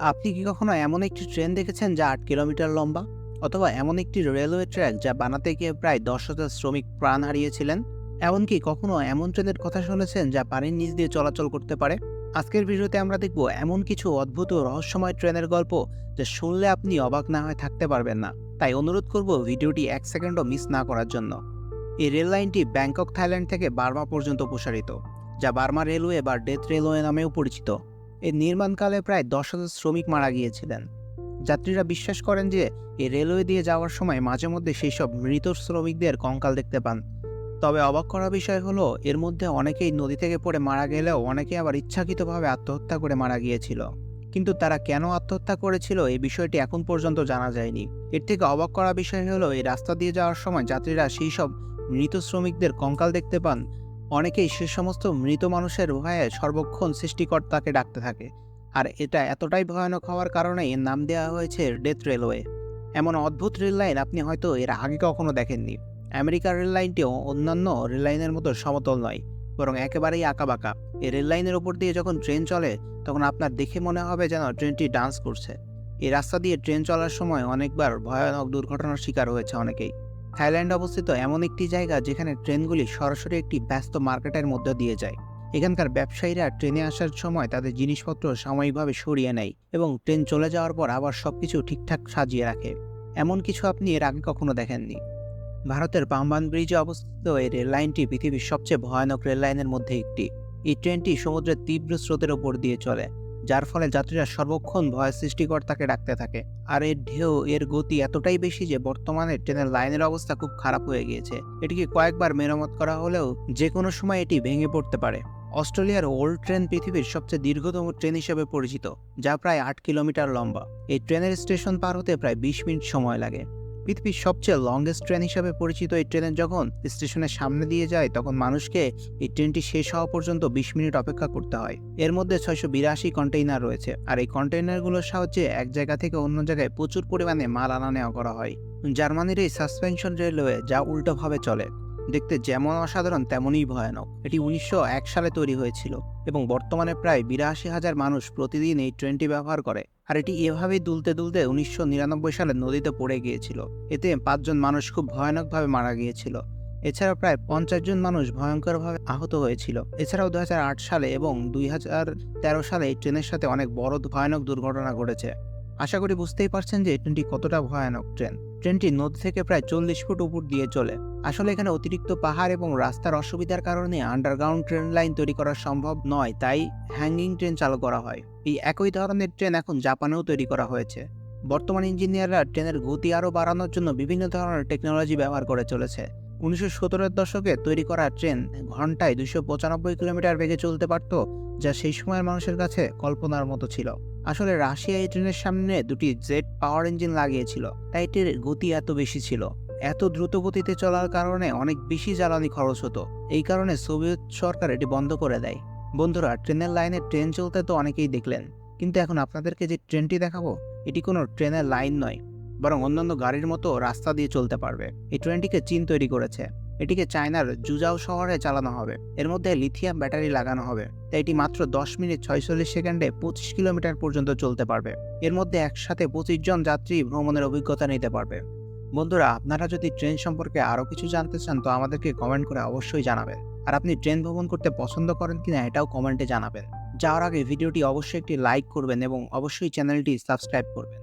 আপনি কি কখনো এমন একটি ট্রেন দেখেছেন যা আট কিলোমিটার লম্বা? অথবা এমন একটি রেলওয়ে ট্র্যাক যা বানাতে গিয়ে প্রায় দশ হাজার শ্রমিক প্রাণ হারিয়েছিলেন? এমনকি কখনো এমন ট্রেনের কথা শুনেছেন যা পানির নিচ দিয়ে চলাচল করতে পারে? আজকের ভিডিওতে আমরা দেখব এমন কিছু অদ্ভুত রহস্যময় ট্রেনের গল্প যা শুনলে আপনি অবাক না হয়ে থাকতে পারবেন না। তাই অনুরোধ করব ভিডিওটি এক সেকেন্ডও মিস না করার জন্য। এই রেল লাইনটি ব্যাংকক, থাইল্যান্ড থেকে বার্মা পর্যন্ত প্রসারিত, যা বার্মা রেলওয়ে বা ডেথ রেলওয়ে নামেও পরিচিত। এর নির্মাণকালে প্রায় দশ হাজার শ্রমিক মারা গিয়েছিলেন। যাত্রীরা বিশ্বাস করেন যে এই রেলওয়ে দিয়ে যাওয়ার সময় মাঝে মধ্যে সেই সব মৃত শ্রমিকদের কঙ্কাল দেখতে পান। তবে অবাক করা বিষয় হলো, এর মধ্যে অনেকেই নদী থেকে পড়ে মারা গেলেও অনেকে আবার ইচ্ছাকৃতভাবে আত্মহত্যা করে মারা গিয়েছিল। কিন্তু তারা কেন আত্মহত্যা করেছিল এই বিষয়টি এখন পর্যন্ত জানা যায়নি। এর থেকে অবাক করা বিষয় হলো, এই রাস্তা দিয়ে যাওয়ার সময় যাত্রীরা সেই সব মৃত শ্রমিকদের কঙ্কাল দেখতে পান অনেকেই সে সমস্ত মৃত মানুষের ভয়ে সর্বক্ষণ সৃষ্টিকর্তাকে ডাকতে থাকে। আর এটা এতটাই ভয়ানক হওয়ার কারণে এর নাম দেওয়া হয়েছে ডেথ রেলওয়ে। এমন অদ্ভুত রেল লাইন আপনি হয়তো এর আগে কখনো দেখেননি। আমেরিকার রেল লাইনটিও অন্যান্য রেল লাইনের মতো সমতল নয়, বরং একেবারেই আঁকাবাঁকা। এই রেল লাইনের ওপর দিয়ে যখন ট্রেন চলে, তখন আপনার দেখে মনে হবে যেন ট্রেনটি ডান্স করছে। এই রাস্তা দিয়ে ট্রেন চলার সময় অনেকবার ভয়ানক দুর্ঘটনার শিকার হয়েছে অনেকেই। থাইল্যান্ড অবস্থিত এমন একটি জায়গা যেখানে ট্রেনগুলি সরাসরি একটি ব্যস্ত মার্কেটের মধ্যে দিয়ে যায়। এখানকার ব্যবসায়ীরা ট্রেনে আসার সময় তাদের জিনিসপত্র সাময়িকভাবে সরিয়ে নেয় এবং ট্রেন চলে যাওয়ার পর আবার সব কিছু ঠিকঠাক সাজিয়ে রাখে। এমন কিছু আপনি এর আগে কখনো দেখেননি। ভারতের পাম্বান ব্রিজে অবস্থিত এই রেল লাইনটি পৃথিবীর সবচেয়ে ভয়ানক রেল লাইনের মধ্যে একটি। এই ট্রেনটি সমুদ্রের তীব্র স্রোতের ওপর দিয়ে চলে। যার ফলে যাত্রীরা সর্বক্ষণ ভয় সৃষ্টিকর্তাকে ডাকতে থাকে। আর এর ঢেউ, এর গতি এতটাই বেশি যে বর্তমানে ট্রেনের লাইনের অবস্থা খুব খারাপ হয়ে গিয়েছে। এটিকে কয়েকবার মেরামত করা হলেও যে কোনো সময় এটি ভেঙে পড়তে পারে। অস্ট্রেলিয়ার ওল্ড ট্রেন পৃথিবীর সবচেয়ে দীর্ঘতম ট্রেন হিসেবে পরিচিত, যা প্রায় আট কিলোমিটার লম্বা। এই ট্রেনের স্টেশন পার হতে প্রায় বিশ মিনিট সময় লাগে। পৃথিবীর সবচেয়ে লংগেস্ট ট্রেন হিসাবে পরিচিত এই ট্রেনের যখন স্টেশনের সামনে দিয়ে যায়, তখন মানুষকে এই ট্রেনটি শেষ হওয়া পর্যন্ত বিশ মিনিট অপেক্ষা করতে হয়। এর মধ্যে ছয়শো বিরাশি কন্টেইনার রয়েছে। আর এই কন্টেইনারগুলোর সাহায্যে এক জায়গা থেকে অন্য জায়গায় প্রচুর পরিমাণে মাল আনা নেওয়া করা হয়। জার্মানির এই সাসপেনশন রেলওয়ে যা উল্টোভাবে চলে, দেখতে যেমন অসাধারণ, তেমনই ভয়ানক। এটি উনিশশো এক সালে তৈরি হয়েছিল এবং বর্তমানে প্রায় বিরাশি হাজার মানুষ প্রতিদিন এই ট্রেনটি ব্যবহার করে। আর এটি এভাবেই দুলতে দুলতে উনিশশো নিরানব্বই সালে নদীতে পড়ে গিয়েছিল। এতে পাঁচজন মানুষ খুব ভয়ানকভাবে মারা গিয়েছিল। এছাড়া প্রায় পঞ্চাশ জন মানুষ ভয়ঙ্করভাবে আহত হয়েছিল। এছাড়াও দুই হাজার আট সালে এবং দুই হাজার তেরো সালে এই ট্রেনের সাথে অনেক বড় ভয়ানক দুর্ঘটনা ঘটেছে। আশা করি বুঝতেই পারছেন যে ট্রেনটি কতটা ভয়ানক ট্রেন। ট্রেনটি নদী থেকে প্রায় চল্লিশ ফুট উপর দিয়ে চলে। আসলে এখানে অতিরিক্ত পাহাড় এবং রাস্তার অসুবিধার কারণে আন্ডারগ্রাউন্ড ট্রেন লাইন তৈরি করা সম্ভব নয়, তাই হ্যাঙ্গিং ট্রেন চালু করা হয়। এই একই ধরনের ট্রেন এখন জাপানেও তৈরি করা হয়েছে। বর্তমান ইঞ্জিনিয়াররা ট্রেনের গতি আরও বাড়ানোর জন্য বিভিন্ন ধরনের টেকনোলজি ব্যবহার করে চলেছে। উনিশশো সতেরোর দশকে তৈরি করা ট্রেন ঘন্টায় দুশো পঁচানব্বই কিলোমিটার বেগে চলতে পারত, যা সেই সময়ের মানুষের কাছে কল্পনার মতো ছিল। আসলে রাশিয়া এই ট্রেনের সামনে দুটি জেট পাওয়ার ইঞ্জিন লাগিয়েছিল। তাই এটির গতি এত বেশি ছিল। এত দ্রুত গতিতে চলার কারণে অনেক বেশি জ্বালানি খরচ হতো। এই কারণে সোভিয়েত সরকার এটি বন্ধ করে দেয়। বন্ধুরা, ট্রেনের লাইনে ট্রেন চলতে তো অনেকেই দেখলেন। কিন্তু এখন আপনাদেরকে যে ট্রেনটি দেখাবো, এটি কোনো ট্রেনের লাইন নয়, বরং অন্যান্য গাড়ির মতো রাস্তা দিয়ে চলতে পারবে। এই ট্রেনটিকে চীন তৈরি করেছে। এটিকে চায়নার জুজাও শহরে চালানো হবে। এর মধ্যে লিথিয়াম ব্যাটারি লাগানো হবে। তাই এটি মাত্র দশ মিনিট ছয়চল্লিশ সেকেন্ডে পঁচিশ কিলোমিটার পর্যন্ত চলতে পারবে। এর মধ্যে একসাথে পঁচিশ জন যাত্রী ভ্রমণের অভিজ্ঞতা নিতে পারবে। বন্ধুরা, আপনারা যদি ট্রেন সম্পর্কে আরও কিছু জানতে চান, তো আমাদেরকে কমেন্ট করে অবশ্যই জানাবেন। আর আপনি ট্রেন ভ্রমণ করতে পছন্দ করেন কিনা, এটাও কমেন্টে জানাবেন। যাওয়ার আগে ভিডিওটি অবশ্যই একটি লাইক করবেন এবং অবশ্যই চ্যানেলটি সাবস্ক্রাইব করবেন।